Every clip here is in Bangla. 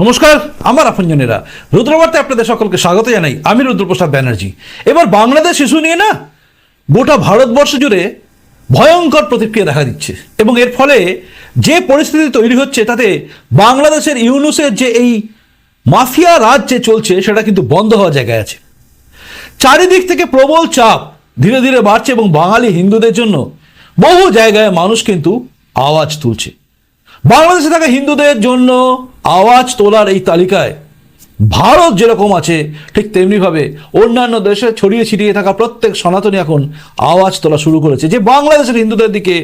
নমস্কার, আমার আপনজনেরা। রুদ্রবার্তে আপনাদের সকলকে স্বাগত জানাই। আমি রুদ্রপ্রসাদ ব্যানার্জি। এবার বাংলাদেশ শিশু নিয়ে না, গোটা ভারতবর্ষ জুড়ে ভয়ঙ্কর প্রতিক্রিয়া দেখা দিচ্ছে। এবং এর ফলে যে পরিস্থিতি তৈরি হচ্ছে, তাতে বাংলাদেশের ইউনুসের যে এই মাফিয়া রাজ যে চলছে, সেটা কিন্তু বন্ধ হওয়ার জায়গায় আছে। চারিদিক থেকে প্রবল চাপ ধীরে ধীরে বাড়ছে এবং বাঙালি হিন্দুদের জন্য বহু জায়গায় মানুষ কিন্তু আওয়াজ তুলছে। বাংলাদেশে থাকা হিন্দুদের জন্য আওয়াজ তোলার এই তালিকায় ভারত যেরকম আছে, ঠিক তেমনিভাবে অন্যান্য দেশে ছড়িয়ে ছিটিয়ে থাকা প্রত্যেক সনাতনী এখন আওয়াজ তোলা শুরু করেছে। যে বাংলাদেশের হিন্দুদের দিকে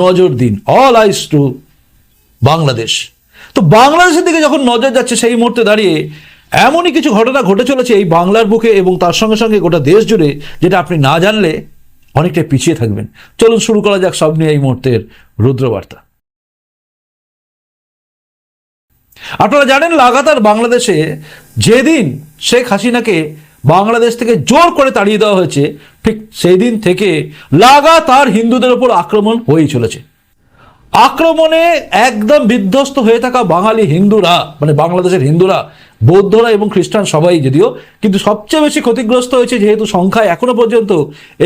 নজর দিন। All eyes to Bangladesh. তো বাংলাদেশের দিকে যখন নজর যাচ্ছে, সেই মুহূর্তে দাঁড়িয়ে এমনই কিছু ঘটনা ঘটে চলেছে এই বাংলার বুকে এবং তার সঙ্গে সঙ্গে গোটা দেশ জুড়ে, যেটা আপনি না জানলে অনেকটা পিছিয়ে থাকবেন। চলুন শুরু করা যাক সব নিয়ে এই মুহূর্তের রুদ্রবার্তা। আপনারা জানেন লাগাতার বাংলাদেশে যেদিন শেখ হাসিনাকে বাংলাদেশ থেকে জোর করে তাড়িয়ে দেওয়া হয়েছে, ঠিক সেই দিন থেকে লাগাতার হিন্দুদের উপর আক্রমণ হয়েই চলেছে। আক্রমণে একদম বিধ্বস্ত হয়ে থাকা বাঙালি হিন্দুরা মানে বাংলাদেশের হিন্দুরা, বৌদ্ধরা এবং খ্রিস্টান সবাই যদিও, কিন্তু সবচেয়ে বেশি ক্ষতিগ্রস্ত হয়েছে যেহেতু সংখ্যায় এখনও পর্যন্ত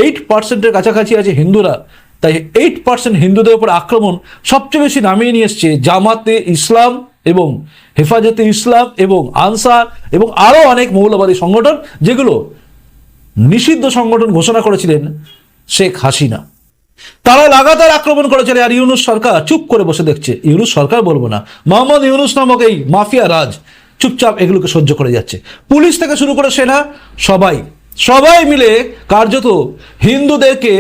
এইট পার্সেন্টের কাছাকাছি আছে হিন্দুরা। তাই এইট পার্সেন্ট হিন্দুদের উপর আক্রমণ সবচেয়ে বেশি নামিয়ে নিয়ে এসছে জামাতে ইসলাম এবং হেফাজতে ইসলাম এবং আনসার এবং আরও অনেক মৌলবাদী সংগঠন যেগুলো নিষিদ্ধ সংগঠন ঘোষণা করেছিলেন শেখ হাসিনা। তারা লাগাতার আক্রমণ করেছিল আর ইউনুস সরকার চুপ করে বসে দেখছে। ইউনুস সরকার বলব না, মোহাম্মদ ইউনুস নামক এই মাফিয়া রাজ চুপচাপ এগুলোকে সহ্য করে যাচ্ছে। পুলিশ থেকে শুরু করে সেনা, সবাই সবাই মিলে কার্যত হিন্দুদেরকে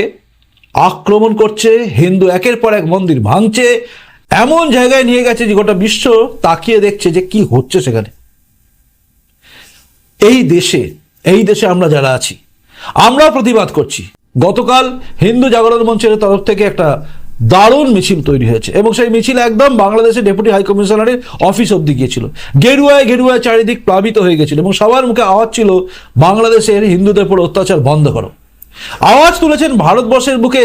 আক্রমণ করছে। হিন্দু একের পর এক মন্দির ভাঙছে। এমন জায়গায় নিয়ে গেছে যে গোটা বিশ্ব তাকিয়ে দেখছে যে কি হচ্ছে সেখানে। এই দেশে এই দেশে আমরা যারা আছি, আমরা প্রতিবাদ করছি। গতকাল হিন্দু জাগরণ মঞ্চের তরফ থেকে একটা দারুণ মিছিল তৈরি হয়েছে এবং সেই মিছিল একদম বাংলাদেশের ডেপুটি হাই কমিশনারের অফিস অব্দি গিয়েছিল। গেরুয়ায় গেরুয়ায় চারিদিক প্লাবিত হয়ে গেছিল এবং সবার মুখে আওয়াজ ছিল, বাংলাদেশের হিন্দুদের উপর অত্যাচার বন্ধ করো। আওয়াজ তুলেছেন ভারতবর্ষের বুকে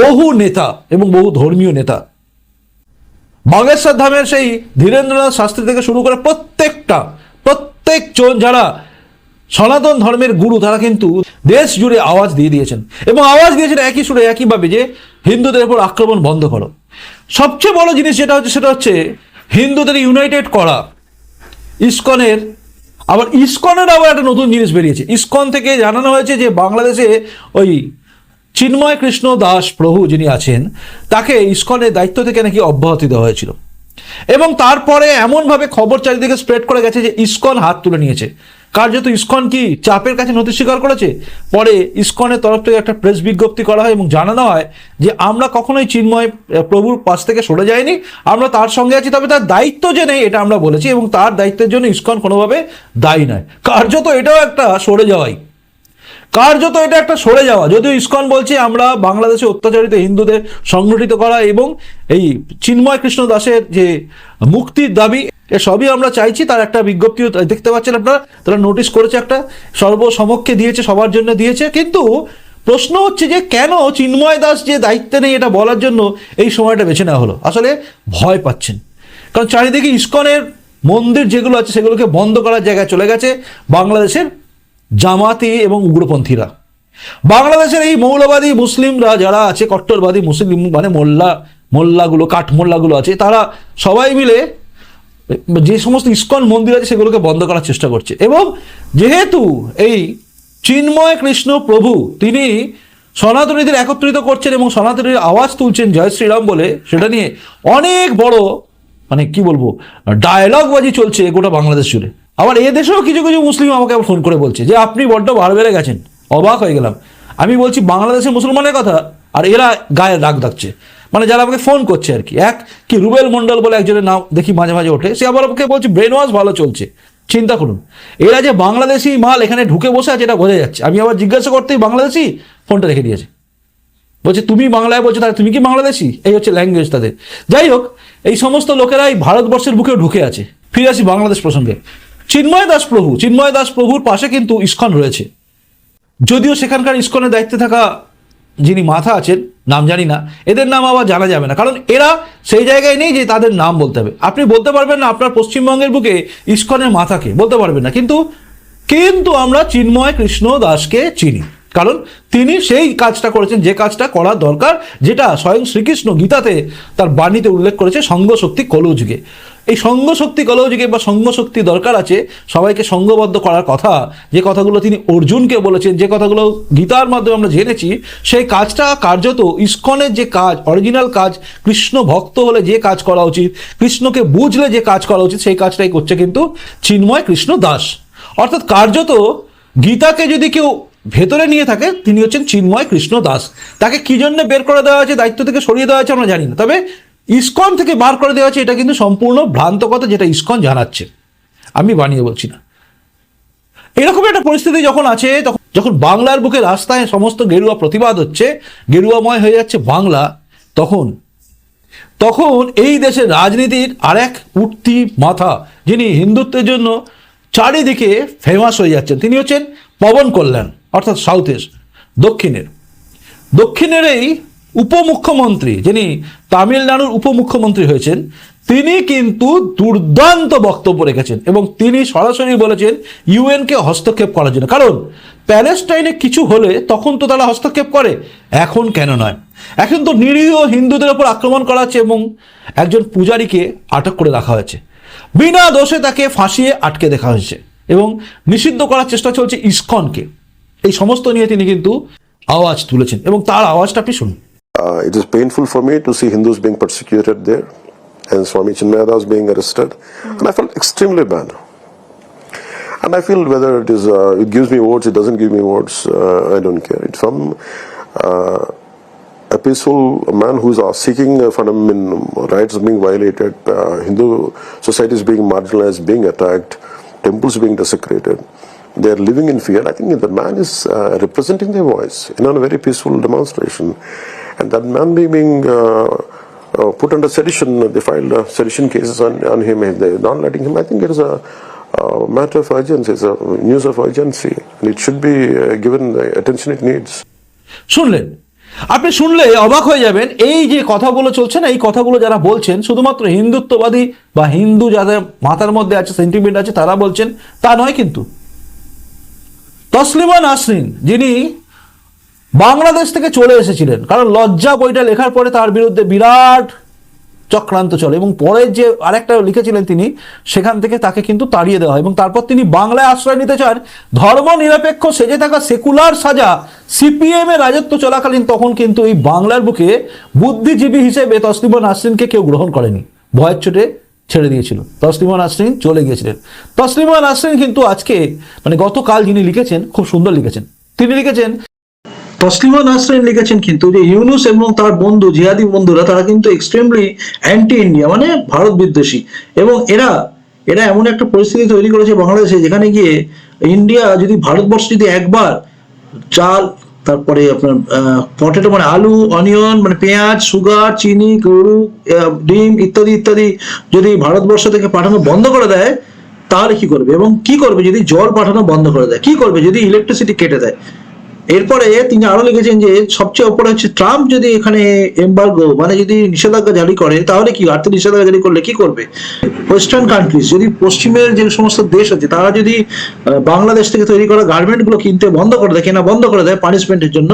বহু নেতা এবং বহু ধর্মীয় নেতা। বাগেশ্বর ধামের সেই ধীরেন্দ্রনাথ শাস্ত্রী থেকে শুরু করে প্রত্যেকটা, প্রত্যেক জন যারা সনাতন ধর্মের গুরু, তারা কিন্তু দেশ জুড়ে আওয়াজ দিয়ে দিয়েছেন। এবং আওয়াজ দিয়েছেন একই সুরে, একইভাবে যে হিন্দুদের উপর আক্রমণ বন্ধ করো। সবচেয়ে বড় জিনিস যেটা হচ্ছে, সেটা হচ্ছে হিন্দুদের ইউনাইটেড করা। ইস্কনের, আবার ইস্কনের আবার একটা নতুন জিনিস বেরিয়েছে। ইস্কন থেকে জানানো হয়েছে যে বাংলাদেশে ওই চিন্ময় কৃষ্ণ দাস প্রভু যিনি আছেন, তাকে ইস্কনের দায়িত্ব থেকে নাকি অব্যাহতি দেওয়া হয়েছিল। এবং তারপরে এমনভাবে খবর চারিদিকে স্প্রেড করে গেছে যে ইস্কন হাত তুলে নিয়েছে। কার্যত ইস্কন কি চাপের কাছে নথি স্বীকার করেছে? পরে ইস্কনের তরফ থেকে একটা প্রেস বিজ্ঞপ্তি করা হয় এবং জানানো হয় যে আমরা কখনোই চিন্ময় প্রভুর পাশ থেকে সরে যাইনি। আমরা তার সঙ্গে আছি, তবে তার দায়িত্ব যে নেই এটা আমরা বলেছি এবং তার দায়িত্বের জন্য ইস্কন কোনোভাবে দায়ী নয়। কার্যত এটাও একটা সরে যাওয়াই। কার্যত এটা একটা সরে যাওয়া। যদিও ইসকন বলছে আমরা বাংলাদেশে অত্যাচারিত হিন্দুদের সংগঠিত করা এবং এই চিন্ময় কৃষ্ণ দাসের যে মুক্তির দাবি, এ সবই আমরা চাইছি, তার একটা বিজ্ঞপ্তিও দেখতে পাচ্ছেন আপনারা, তারা নোটিশ করেছে একটা, সর্বসমক্ষে দিয়েছে, সবার জন্য দিয়েছে। কিন্তু প্রশ্ন হচ্ছে যে কেন চিন্ময় দাস যে দায়িত্বে নেই এটা বলার জন্য এই সময়টা বেছে নেওয়া হলো? আসলে ভয় পাচ্ছেন। কারণ চারিদিকে ইস্কনের মন্দির যেগুলো আছে সেগুলোকে বন্ধ করার জায়গায় চলে গেছে। বাংলাদেশের জামাতি এবং উগ্রপন্থীরা। বাংলাদেশের এই মৌলবাদী মুসলিমরা যারা আছে, কট্টরবাদী মুসলিম মানে মোল্লা, মোল্লাগুলো, কাঠ মোল্লাগুলো আছে, তারা সবাই মিলে যে সমস্ত ইস্কন মন্দির আছে সেগুলোকে বন্ধ করার চেষ্টা করছে। এবং যেহেতু এই চিন্ময় কৃষ্ণ প্রভু, তিনি সনাতনীদের একত্রিত করছেন এবং সনাতনীর আওয়াজ তুলছেন জয় শ্রীরাম বলে, সেটা নিয়ে অনেক বড় মানে কি বলব ডায়লগ বাজি চলছে গোটা বাংলাদেশ জুড়ে। আবার এ দেশেও কিছু কিছু মুসলিম আমাকে ফোন করে বলছে যে, আপনি বড্ড বার বেড়ে গেছেন। অবাক হয়ে গেলাম। আমি বলছি বাংলাদেশের মুসলমানের কথা? আর এরা গায়ে রাগ ডাকছে মানে যারা আমাকে ফোন করছে আর কি। এক, কি রুবেল মন্ডল বলে একজনের নাম দেখি মাঝে মাঝে ওঠে। সে আবার আমাকে বলছে ব্রেন ওয়াশ ভালো চলছে। চিন্তা করুন। এরা যে বাংলাদেশি মাল এখানে ঢুকে বসে আছে, এটা বোঝা যাচ্ছে। আমি আবার জিজ্ঞাসা করতেই বাংলাদেশি ফোনটা রেখে দিয়েছে। বলছে, তুমি বাংলায় বলছো, তাহলে তুমি কি বাংলাদেশি? এই হচ্ছে ল্যাঙ্গুয়েজ তাদের। যাই হোক, এই সমস্ত লোকেরাই ভারতবর্ষের বুকেও ঢুকে আছে। ফিরে আসি বাংলাদেশ প্রসঙ্গে। চিন্ময় দাস প্রভু, চিন্ময় দাস প্রভুর পাশে কিন্তু ইস্কন রয়েছে। যদিও সেখানকার ইস্কনের দায়িত্বে থাকা যিনি মাথা আছেন, নাম জানি না, এদের নাম আবার জানা যাবে না, কারণ এরা সেই জায়গায় নেই যে তাদের নাম বলতে হবে। আপনি বলতে পারবেন না আপনার পশ্চিমবঙ্গের বুকে ইস্কনের মাথাকে বলতে পারবেন না, কিন্তু কিন্তু আমরা চিন্ময় কৃষ্ণ দাসকে চিনি, কারণ তিনি সেই কাজটা করেছেন, যে কাজটা করা দরকার, যেটা স্বয়ং শ্রীকৃষ্ণ গীতাতে তার বাণীতে উল্লেখ করেছে সঙ্গ শক্তি কলৌযুগে এই সঙ্গ শক্তি কলৌযুগে বা সঙ্গ শক্তি দরকার আছে, সবাইকে সঙ্গবদ্ধ করার কথা। যে কথাগুলো তিনি অর্জুনকে বলেছেন, যে কথাগুলো গীতার মাধ্যমে আমরা জেনেছি, সেই কাজটা কার্যত ইস্কনের যে কাজ অরিজিনাল কাজ, কৃষ্ণ ভক্ত হলে যে কাজ করা উচিত, কৃষ্ণকে বুঝলে যে কাজ করা উচিত, সেই কাজটাই করছে কিন্তু চিন্ময় কৃষ্ণ দাস। অর্থাৎ কার্যত গীতাকে যদি কেউ ভেতরে নিয়ে থাকে, তিনি হচ্ছেন চিন্ময় কৃষ্ণ দাস। তাকে কি জন্য বের করে দেওয়া হয়েছে, দায়িত্ব থেকে সরিয়ে দেওয়া হয়েছে আমরা জানি না। তবে ইসকন থেকে বার করে দেওয়া হয়েছে, এটা কিন্তু সম্পূর্ণ ভ্রান্ত কথা যেটা ইসকন জানাচ্ছে। আমি বানিয়ে বলছি না। এরকম একটা পরিস্থিতি যখন আছে, তখন যখন বাংলার বুকে রাস্তায় সমস্ত গেরুয়া প্রতিবাদ হচ্ছে, গেরুয়াময় হয়ে যাচ্ছে বাংলা, তখন তখন এই দেশের রাজনীতির আরেক উঠতি মাথা, যিনি হিন্দুত্বের জন্য চারিদিকে ফেমাস হয়ে যাচ্ছেন, তিনি হচ্ছেন পবন কল্যাণ, অর্থাৎ সাউথের, দক্ষিণের। দক্ষিণের এই উপমুখ্যমন্ত্রী, যিনি তামিলনাড়ুর উপমুখ্যমন্ত্রী হয়েছেন। তিনি কিন্তু দুর্দান্ত বক্তব্য রেখেছেন এবং তিনি সরাসরি বলেছেন ইউএনকে হস্তক্ষেপ করার জন্য। কারণ প্যালেস্টাইনে কিছু হলে তখন তো তারা হস্তক্ষেপ করে, এখন কেন নয়? এখন তো নিরীহ হিন্দুদের ওপর আক্রমণ করা হচ্ছে এবং একজন পূজারীকে আটক করে রাখা হয়েছে। বিনা দোষে তাকে ফাঁসিয়ে আটকে দেখা হয়েছে এবং নিষিদ্ধ করার চেষ্টা চলছে ইসকনকে। এই সমস্ত নিয়ে তিনি কিন্তু আওয়াজ তুলেছেন এবং তার আওয়াজটা আপনি শুনুন। Uh, it is painful for me to see Hindus being persecuted there and Swami Chinmayadas being arrested. And I felt extremely bad. And I feel whether it is, uh, it gives me votes, it doesn't give me votes, uh, I don't care. It's from uh, a peaceful man who is uh, seeking uh, fundamental rights being violated, uh, Hindu society is being marginalized, being attacked, temples being desecrated. They are living in fear. I think the man is uh, representing their voice in a very peaceful demonstration. And that man being uh, uh, put under sedition, they filed uh, sedition cases on, on him. They're not letting him. I think it is a, a matter of urgency. It's a news of urgency. And it should be uh, given the attention it needs. শুনলেন আপনি শুনলে অবাক হয়ে যাবেন এই যে কথাগুলো চলছে না এই কথাগুলো যারা বলছেন শুধুমাত্র হিন্দুত্ববাদী বা হিন্দু যাদের মাথার মধ্যে আছে সেন্টিমেন্ট আছে তারা বলছেন তা নয় কিন্তু তসলিমা নাসরিন যিনি বাংলাদেশ থেকে চলে এসেছিলেন। কারণ লজ্জা বইটা লেখার পরে তার বিরুদ্ধে বিরাট চক্রান্ত চলে এবং পরের যে আরেকটা লিখেছিলেন তিনি, সেখান থেকে তাকে কিন্তু তাড়িয়ে দেওয়া হয় এবং তারপর তিনি বাংলায় আশ্রয় নিতে চান। ধর্ম নিরপেক্ষ, সেজে থাকা সেকুলার সাজা, সিপিএম এর রাজত্ব চলাকালীন তখন কিন্তু এই বাংলার বুকে বুদ্ধিজীবী হিসেবে তসলিমা নাসরিনকে কেউ গ্রহণ করেনি। ভয়ের চোটে ছেড়ে দিয়েছিল। তসলিমা নাসরিন চলে গিয়েছিলেন। তসলিমা নাসরিন কিন্তু আজকে মানে গতকাল যিনি লিখেছেন, খুব সুন্দর লিখেছেন। তিনি লিখেছেন তসলিমা নাসরিন লিখেছেন কিন্তু যে ইউনুস এবং তার বন্ধু, জিহাদি বন্ধুরা, তারা কিন্তু এক্সট্রিমলি অ্যান্টি ইন্ডিয়া মানে ভারত বিদ্বেষী। এবং এরা এরা এমন একটা পরিস্থিতি তৈরি করেছে বাংলাদেশে যেখানে গিয়ে ইন্ডিয়া যদি ভারতবর্ষ যদি একবার চাল, তারপরে আপনার পটেটো মানে আলু অনিয়ন মানে পেঁয়াজ সুগার চিনি, গরু ডিম ইত্যাদি ইত্যাদি যদি ভারতবর্ষ থেকে পাঠানো বন্ধ করে দেয়, তাহলে কি করবে? এবং কি করবে যদি জল পাঠানো বন্ধ করে দেয়? কি করবে যদি ইলেকট্রিসিটি কেটে দেয়? এরপরে তিনি আরও লিখেছেন যে, সবচেয়ে ওপরে হচ্ছে ট্রাম্প যদি এখানে এম্বার্গো মানে যদি নিষেধাজ্ঞা জারি করে, তাহলে কি? আর্থিক নিষেধাজ্ঞা জারি করলে কি করবে? ওয়েস্টার্ন কান্ট্রিজ যদি পশ্চিমের যে সমস্ত দেশ আছে, তারা যদি বাংলাদেশ থেকে তৈরি করা গার্মেন্টগুলো কিনতে বন্ধ করে দেয়, কেনা বন্ধ করে দেয় পানিশমেন্টের জন্য,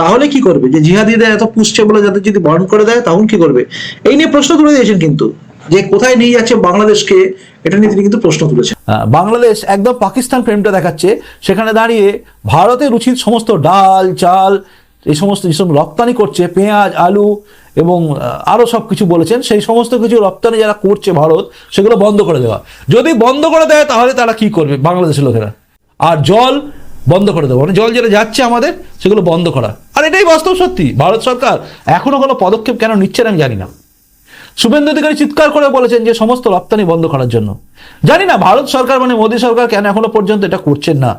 তাহলে কি করবে? যে জিহাদিদের এত পুষছে বলে যাদের যদি বন্ধ করে দেয় তখন কি করবে? এই নিয়ে প্রশ্ন তুলে দিয়েছেন কিন্তু। যে কোথায় নিয়ে যাচ্ছে বাংলাদেশকে এটা নিয়ে তিনি কিন্তু প্রশ্ন তুলেছেন। বাংলাদেশ একদম পাকিস্তান প্রেমটা দেখাচ্ছে। সেখানে দাঁড়িয়ে ভারতের উচিত সমস্ত ডাল চাল এই সমস্ত যেসব রপ্তানি করছে পেঁয়াজ আলু এবং আহ, আরও সব কিছু বলেছেন সেই সমস্ত কিছু রপ্তানি যারা করছে ভারত সেগুলো বন্ধ করে দেওয়া। যদি বন্ধ করে দেয় তাহলে তারা কি করবে বাংলাদেশের লোকেরা? আর জল বন্ধ করে দেবো। মানে জল যেটা যাচ্ছে আমাদের সেগুলো বন্ধ করা। আর এটাই বাস্তব সত্যি। ভারত সরকার এখনও কোনো পদক্ষেপ কেন নিচ্ছে আমি জানি না। শুভেন্দু অধিকারী চিৎকার করে বলেছেন যে সমস্ত রপ্তানি বন্ধ করার জন্য। জানি না, ভারত সরকার মানে মোদী সরকার কেন এখনও পর্যন্ত এটা করছেন না।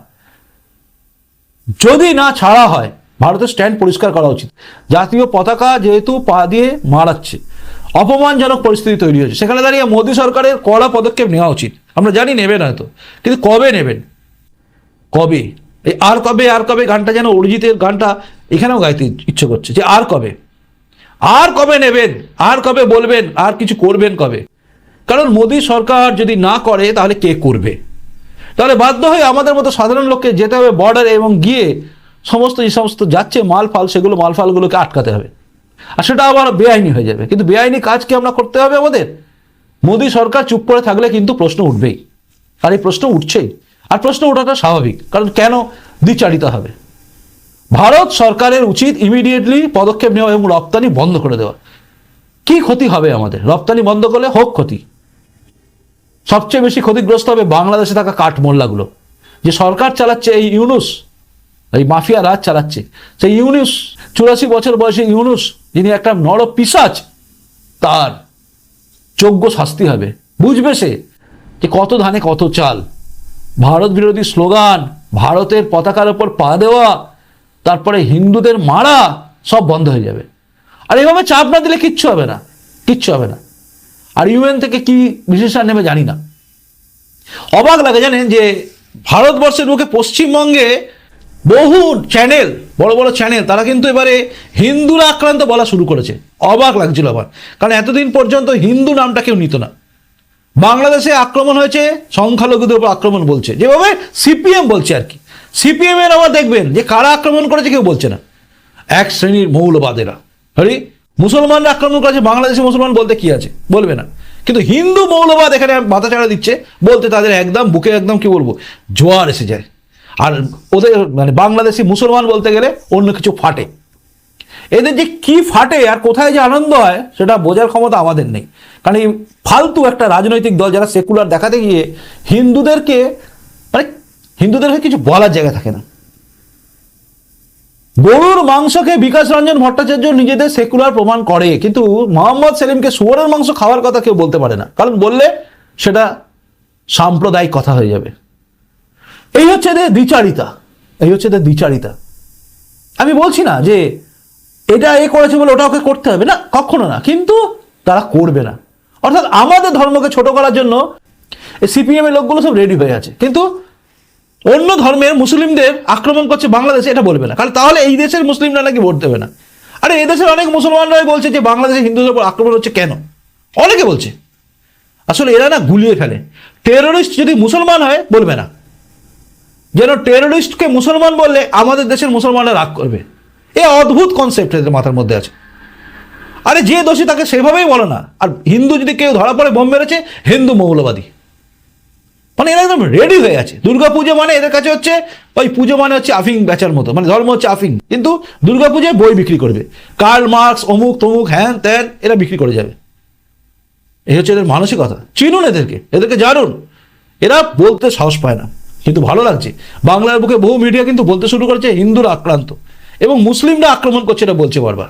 যদি না ছাড়া হয়, ভারতের স্ট্যান্ড পরিষ্কার করা উচিত। জাতীয় পতাকা যেহেতু পা দিয়ে মারাচ্ছে, অপমানজনক পরিস্থিতি তৈরি হয়েছে। সেখানে দাঁড়িয়ে মোদী সরকারের কড়া পদক্ষেপ নেওয়া উচিত। আমরা জানি নেবেন হয়তো, কিন্তু কবে নেবেন? কবে? এই আর কবে আর কবে গানটা যেন অরিজিতের গানটা এখানেও গাইতে ইচ্ছে করছে, যে আর কবে? আর কবে নেবেন? আর কবে বলবেন? আর কিছু করবেন কবে? কারণ মোদী সরকার যদি না করে, তাহলে কে করবে? তাহলে বাধ্য হয়ে আমাদের মতো সাধারণ লোককে যেতে হবে বর্ডারে এবং গিয়ে সমস্ত, যে সমস্ত যাচ্ছে, মাল ফাল, সেগুলো মাল ফালগুলোকে আটকাতে হবে। আর সেটা আবার বেআইনি হয়ে যাবে। কিন্তু বেআইনি কাজ কি আমরা করতে হবে আমাদের? মোদী সরকার চুপ করে থাকলে কিন্তু প্রশ্ন উঠবেই। আর এই প্রশ্ন উঠছেই। আর প্রশ্ন ওঠাটা স্বাভাবিক। কারণ কেন দ্বিচারিতা হবে? ভারত সরকারের উচিত ইমিডিয়েটলি পদক্ষেপ নেওয়া এবং রপ্তানি বন্ধ করে দেওয়া। কি ক্ষতি হবে আমাদের? রপ্তানি বন্ধ করলে হোক ক্ষতি। সবচেয়ে বেশি ক্ষতিগ্রস্ত হবে বাংলাদেশে থাকা কাঠমোল্লাগুলো। যে সরকার চালাচ্ছে এই ইউনুস, এই মাফিয়া রাজ চালাচ্ছে। সেই ইউনুস, চুরাশি বছর বয়সী ইউনুস, যিনি একটা নর পিসাচ, তার যোগ্য শাস্তি হবে। বুঝবে সে যে কত ধানে কত চাল। ভারত বিরোধী স্লোগান, ভারতের পতাকার ওপর পা দেওয়া তারপরে হিন্দুদের মারা সব বন্ধ হয়ে যাবে। আর এভাবে চাপ না দিলে কিচ্ছু হবে না, কিচ্ছু হবে না। আর ইউএন থেকে কি বিশেষণ নেবে জানি না। অবাক লাগে জানেন যে ভারতবর্ষের মুখে পশ্চিমবঙ্গে বহু চ্যানেল বড় বড় চ্যানেল তারা কিন্তু এবারে হিন্দুরা আক্রান্ত বলা শুরু করেছে। অবাক লাগছিল আমার। কারণ এতদিন পর্যন্ত হিন্দু নামটা কেউ নিত না। বাংলাদেশে আক্রমণ হয়েছে, সংখ্যালঘুদের উপর আক্রমণ বলছে। যেভাবে সিপিএম বলছে আর কি। সিপিএম এর আবার দেখবেন যে কারা আক্রমণ করেছে কেউ বলছে না। এক শ্রেণির মৌলবাদেরা। আরে মুসলমানরা আক্রমণ করেছে, বাংলাদেশে মুসলমান বলতে কি আছে? বলবে না। কিন্তু হিন্দু মৌলবাদ এখানে মাথা চাড়া দিচ্ছে, বলতে তাদের একদম বুকে একদম কি বলব, জোয়ার এসে যায়। আর ওদের মানে বাংলাদেশি মুসলমান বলতে গেলে অন্য কিছু ফাটে। এদের যে কি ফাটে আর কোথায় যে আনন্দ হয়, সেটা বোঝার ক্ষমতা আমাদের নেই। কারণ এই ফালতু একটা রাজনৈতিক দল যারা সেকুলার দেখাতে গিয়ে হিন্দুদেরকে হিন্দুদের হয়ে কিছু বলার জায়গা থাকে না। গরুর মাংসকে বিকাশ রঞ্জন ভট্টাচার্য নিজেদের সেকুলার প্রমাণ করে, কিন্তু মোহাম্মদ সেলিমকে শুয়োরের মাংস খাওয়ার কথা কেউ বলতে পারে না। কারণ বললে সেটা সাম্প্রদায়িক কথা হয়ে যাবে। এই হচ্ছে এদের দ্বিচারিতা। এই হচ্ছে এদের দ্বিচারিতা। আমি বলছি না যে এটা এ করেছে বলে ওটা ওকে করতে হবে। না, কখনো না। কিন্তু তারা করবে না। অর্থাৎ আমাদের ধর্মকে ছোট করার জন্য এই সিপিএম এর লোকগুলো সব রেডি হয়ে আছে। কিন্তু অন্য ধর্মের মুসলিমদের আক্রমণ করছে বাংলাদেশে, এটা বলবে না। কারণ তাহলে এই দেশের মুসলিমরা নাকি ভোট দেবে না। আরে এই দেশের অনেক মুসলমানরাই বলছে যে বাংলাদেশে হিন্দুদের উপর আক্রমণ হচ্ছে কেন? অনেকে বলছে। আসলে এরা না গুলিয়ে ফেলে। টেরোরিস্ট যদি মুসলমান হয়, বলবে না। যেন টেরোরিস্টকে মুসলমান বললে আমাদের দেশের মুসলমানরা রাগ করবে। এ অদ্ভুত কনসেপ্ট এদের মাথার মধ্যে আছে। আরে যে দোষী তাকে সেভাবেই বলো না। আর হিন্দু যদি কেউ ধরা পড়ে, বোম মেরেছে, হিন্দু মৌলবাদী। মানে এরা একদম রেডি হয়ে আছে দুর্গা পুজো মানে এদের কাছে হচ্ছে, ওই পুজো মানে হচ্ছে আফিং বেচার মতো মানে ধর্ম হচ্ছে আফিং কিন্তু দুর্গা পুজোয় বই বিক্রি করবে কার্ল মার্কস অমুক, তমুক, হ্যান, ত্যান, এরা বিক্রি করে যাবে। এই হচ্ছে এদের মানসিকতা। চিনুন এদেরকে এদেরকে জানুন। এরা বলতে সাহস পায় না, কিন্তু ভালো লাগছে। বাংলার বুকে বহু মিডিয়া কিন্তু বলতে শুরু করেছে হিন্দুরা আক্রান্ত। এবং মুসলিমরা আক্রমণ করছে এটা বলছে বারবার।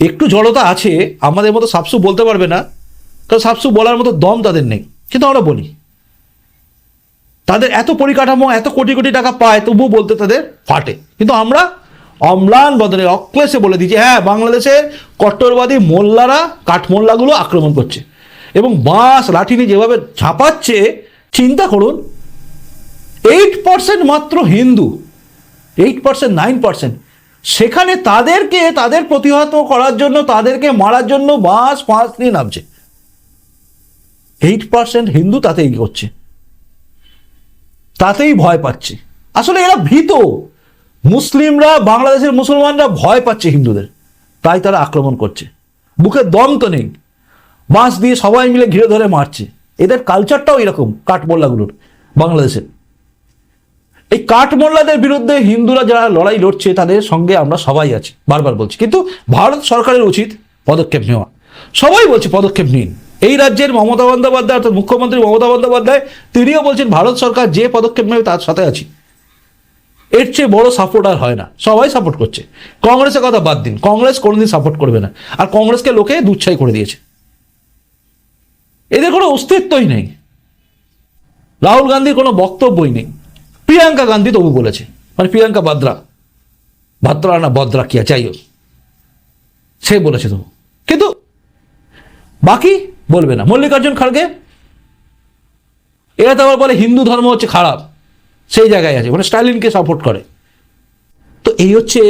একটু জড়তা আছে, আমাদের মতো সাপসু বলতে পারবে না, কারণ সাপসু বলার মতো দম তাদের নেই। কিন্তু আমরা বলি। তাদের এত পরিকাঠামো, এত কোটি কোটি টাকা পায়, তবুও বলতে তাদের ফাটে। কিন্তু আমরা অম্লান বদলে অক্লেশে বলে যে হ্যাঁ বাংলাদেশে কট্টরবাদী মোল্লারা কাঠমোল্লাগুলো আক্রমণ করছে। এবং বাঁশ লাঠি নিয়ে যেভাবে ঝাঁপাচ্ছে, চিন্তা করুন এইট পার্সেন্ট মাত্র Hindu eight percent nine percent সেখানে তাদেরকে, তাদের প্রতিহত করার জন্য, তাদেরকে মারার জন্য বাঁশ ফাঁস নিয়ে নামছে। এইট পার্সেন্ট হিন্দু তাতেই করছে তাতেই ভয় পাচ্ছে। আসলে এরা ভীত। মুসলিমরা, বাংলাদেশের মুসলমানরা ভয় পাচ্ছে হিন্দুদের। তাই তারা আক্রমণ করছে। বুকে দম তো নেই। বাঁশ দিয়ে সবাই মিলে ঘিরে ধরে মারছে। এদের কালচারটাও এরকম, কাঠমোল্লাগুলোর, বাংলাদেশের। এই কাঠমোল্লাদের বিরুদ্ধে হিন্দুরা যারা লড়াই লড়ছে, তাদের সঙ্গে আমরা সবাই আছি। বারবার বলছি। কিন্তু ভারত সরকারের উচিত পদক্ষেপ নেওয়া। সবাই বলছে পদক্ষেপ নিন। এই রাজ্যের মমতা বন্দ্যোপাধ্যায়, অর্থাৎ মুখ্যমন্ত্রী মমতা বন্দ্যোপাধ্যায়, তিনিও বলছেন, ভারত সরকার যে পদক্ষেপ নেবে তার সাথে আছি। এর চেয়ে বড় সাপোর্ট আর হয় না। সবাই সাপোর্ট করছে। কংগ্রেসের কথা বাদ দিন। কংগ্রেস কোনোদিন সাপোর্ট করবে না। আর কংগ্রেসকে লোকে দুচ্ছাই করে দিয়েছে। এদের কোনো অস্তিত্বই নেই। রাহুল গান্ধীর কোনো বক্তব্যই নেই। প্রিয়াঙ্কা গান্ধী তবু বলেছে। মানে প্রিয়াঙ্কা বাদ্রা। ভাদ্রা না বদ্রা কি যাই হোক। সে বলেছে তবু। কিন্তু বাকি বলবে না। মল্লিকার্জুন খাড়গে, এরা তো আবার বলে হিন্দু ধর্ম হচ্ছে খারাপ, সেই জায়গায় আছে মানে স্টালিনকে সাপোর্ট করে। তো এই হচ্ছে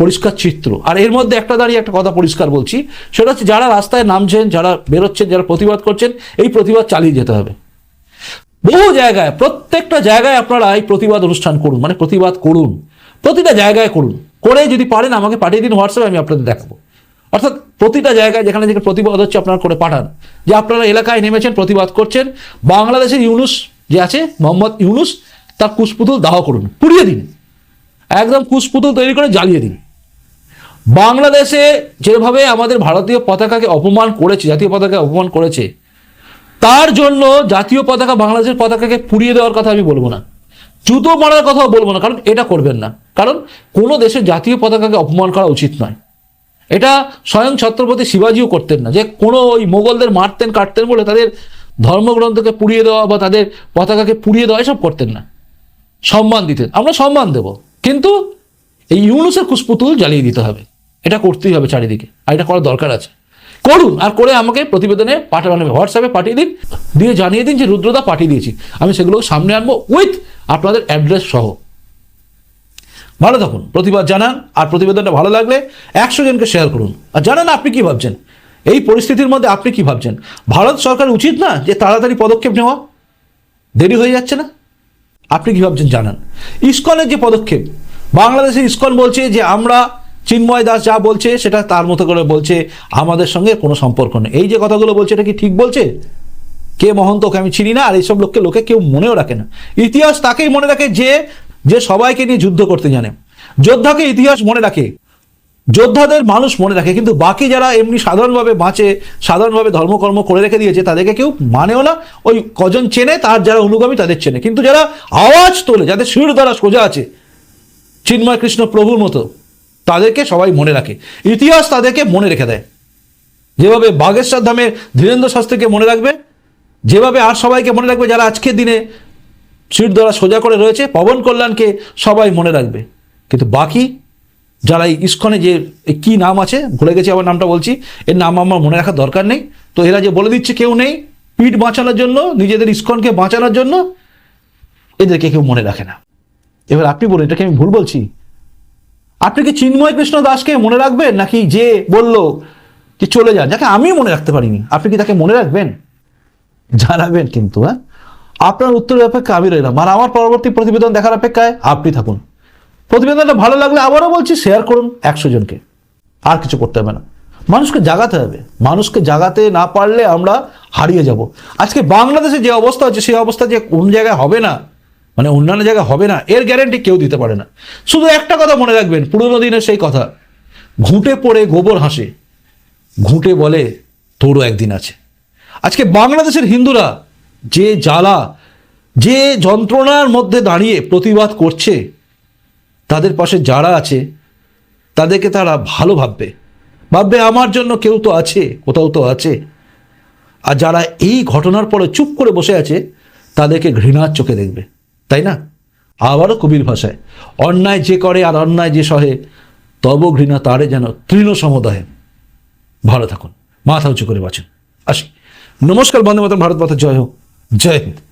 পরিষ্কার চিত্র। আর এর মধ্যে একটা দাঁড়িয়ে একটা কথা পরিষ্কার বলছি, সেটা হচ্ছে যারা রাস্তায় নামছেন, যারা বেরোচ্ছেন, যারা প্রতিবাদ করছেন, এই প্রতিবাদ চালিয়ে যেতে হবে। বহু জায়গায়, প্রত্যেকটা জায়গায় আপনারা এই প্রতিবাদ অনুষ্ঠান করুন মানে প্রতিবাদ করুন, প্রতিটা জায়গায় করুন। করে যদি পারেন, আমাকে পাঠিয়ে দিন হোয়াটসঅ্যাপে আমি আপনাদের দেখাবো। অর্থাৎ প্রতিটা জায়গায় যেখানে যেখানে প্রতিবাদ হচ্ছে আপনারা করে পাঠান। যে আপনারা এলাকায় নেমেছেন, প্রতিবাদ করছেন, বাংলাদেশের ইউনুস যে আছে, মোহাম্মদ ইউনুস, তার কুশপুতুল দাহ করুন, পুড়িয়ে দিন। একদম কুশপুতুল তৈরি করে জ্বালিয়ে দিন। বাংলাদেশে যেভাবে আমাদের ভারতীয় পতাকাকে অপমান করেছে, জাতীয় পতাকাকে অপমান করেছে, তার জন্য জাতীয় পতাকা বাংলাদেশের পতাকাকে পুড়িয়ে দেওয়ার কথা আমি বলব না। জুতো মারার কথাও বলব না, কারণ এটা করবেন না। কারণ কোনো দেশের জাতীয় পতাকাকে অপমান করা উচিত নয়। এটা স্বয়ং ছত্রপতি শিবাজিও করতেন না, যে কোনো ওই মোগলদের মারতেন, কাটতেন বলে তাদের ধর্মগ্রন্থকে পুড়িয়ে দেওয়া বা তাদের পতাকাকে পুড়িয়ে দেওয়া এসব করতেন না। সম্মান দিতেন। আমরা সম্মান দেব। কিন্তু এই ইউনুসের কুসপুতুল জ্বালিয়ে দিতে হবে। এটা করতেই হবে চারিদিকে। আর এটা করার দরকার আছে। করুন। আর করে আমাকে প্রতিবেদনে পাঠানো হোয়াটসঅ্যাপে পাঠিয়ে দিন। দিয়ে জানিয়ে দিন যে রুদ্রদা পাঠিয়ে দিয়েছি। আমি সেগুলো সামনে আনব উইথ আপনাদের অ্যাড্রেস সহ। ভালো থাকুন, প্রতিবাদ জানান, আর প্রতিবেদনটা ভালো লাগলে একশো জনকে শেয়ার করুন। আর জানান আপনি কি ভাবছেন? এই পরিস্থিতির মধ্যে আপনি কি ভাবছেন? ভারত সরকার উচিত না যে তাড়াতাড়ি পদক্ষেপ নেওয়া? দেরি হয়ে যাচ্ছে না? আপনি কি ভাবছেন? জানান। ইস্কনের যে পদক্ষেপ, বাংলাদেশের ইস্কন বলছে যে আমরা চিন্ময় দাস যা বলছে সেটা তার মতো করে বলছে, আমাদের সঙ্গে কোনো সম্পর্ক নেই। এই যে কথাগুলো বলছে, এটা কি ঠিক বলছে? কে মহন্তকে আমি চিনি না, আর এইসব লোককে, লোকে কেউ মনেও রাখে না। ইতিহাস তাকেই মনে রাখে যে যে সবাইকে নিয়ে যুদ্ধ করতে জানে। যোদ্ধাকে ইতিহাস মনে রাখে। যোদ্ধাদের মানুষ মনে রাখে, কিন্তু বাকি যারা এমনি সাধারণভাবে বাঁচে, সাধারণভাবে ধর্মকর্ম করে রেখে দিয়েছে, তাদেরকে কেউ মানেও না। ওই কজন চেনে, তার যারা অনুগামী, তাদের চেনে। কিন্তু যারা আওয়াজ তোলে, যাদের শির দ্বারা সোজা আছে, চিন্ময় কৃষ্ণ প্রভুর মতো, তাদেরকে সবাই মনে রাখে। ইতিহাস তাদেরকে মনে রেখে দেয়। যেভাবে বাগেশ্বর ধামের ধীরেন্দ্র শাস্ত্রীকে মনে রাখবে, যেভাবে আর সবাইকে মনে রাখবে যারা আজকের দিনে শির দ্বারা সোজা করে রয়েছে, পবন কল্যাণকে সবাই মনে রাখবে। কিন্তু বাকি যারা এই ইস্কনে যে কি নাম আছে, ভুলে গেছি আমার নামটা বলছি, এর নাম আমার মনে রাখার দরকার নেই। তো এরা যে বলে দিচ্ছে কেউ নেই, পিঠ বাঁচানোর জন্য, নিজেদের ইস্কনকে বাঁচানোর জন্য, এদেরকে কেউ মনে রাখে না। এবার আপনি বলুন, এটাকে আমি ভুল বলছি? আপনি কি চিন্ময় কৃষ্ণ দাসকে মনে রাখবেন, নাকি যে বলল যে চলে যান? যাকে আমি মনে রাখতে পারিনি। আপনি কি তাকে মনে রাখবেন? জানাবেন কিন্তু হ্যাঁ? আপনার উত্তরের অপেক্ষা আমি রইলাম। আর আমার পরবর্তী প্রতিবেদন দেখার অপেক্ষায় আপনি থাকুন। প্রতিবেদনটা ভালো লাগলে আবারও বলছি শেয়ার করুন একশো জনকে। আর কিছু করতে হবে না। মানুষকে জাগাতে হবে। মানুষকে জাগাতে না পারলে আমরা হারিয়ে যাব। আজকে বাংলাদেশে যে অবস্থা হচ্ছে, সেই অবস্থা যে কোন জায়গায় হবে না মানে অন্যান্য জায়গায় হবে না, এর গ্যারেন্টি কেউ দিতে পারে না। শুধু একটা কথা মনে রাখবেন, পুরোনো দিনের সেই কথা। ঘুঁটে পড়ে গোবর হাসে। ঘুঁটে বলে তোরও একদিন আছে। আজকে বাংলাদেশের হিন্দুরা যে জ্বালা, যে যন্ত্রণার মধ্যে দাঁড়িয়ে প্রতিবাদ করছে, তাদের পাশে যারা আছে, তাদেরকে তারা ভালো ভাববে। ভাববে, আমার জন্য কেউ তো আছে, কোথাও তো আছে। আর যারা এই ঘটনার পরে চুপ করে বসে আছে, তাদেরকে ঘৃণার চোখে দেখবে। তাই না? আবারও কবির ভাষায়, অন্যায় যে করে আর অন্যায় যে সহে, তব ঘৃণা তারে যেন তৃণ সমুদায়। ভালো থাকুন। মাথা উঁচু করে বাঁচুন। আসি। নমস্কার বন্দে মাতরম, ভারত মাতা, জয় হোক। জয় হিন্দ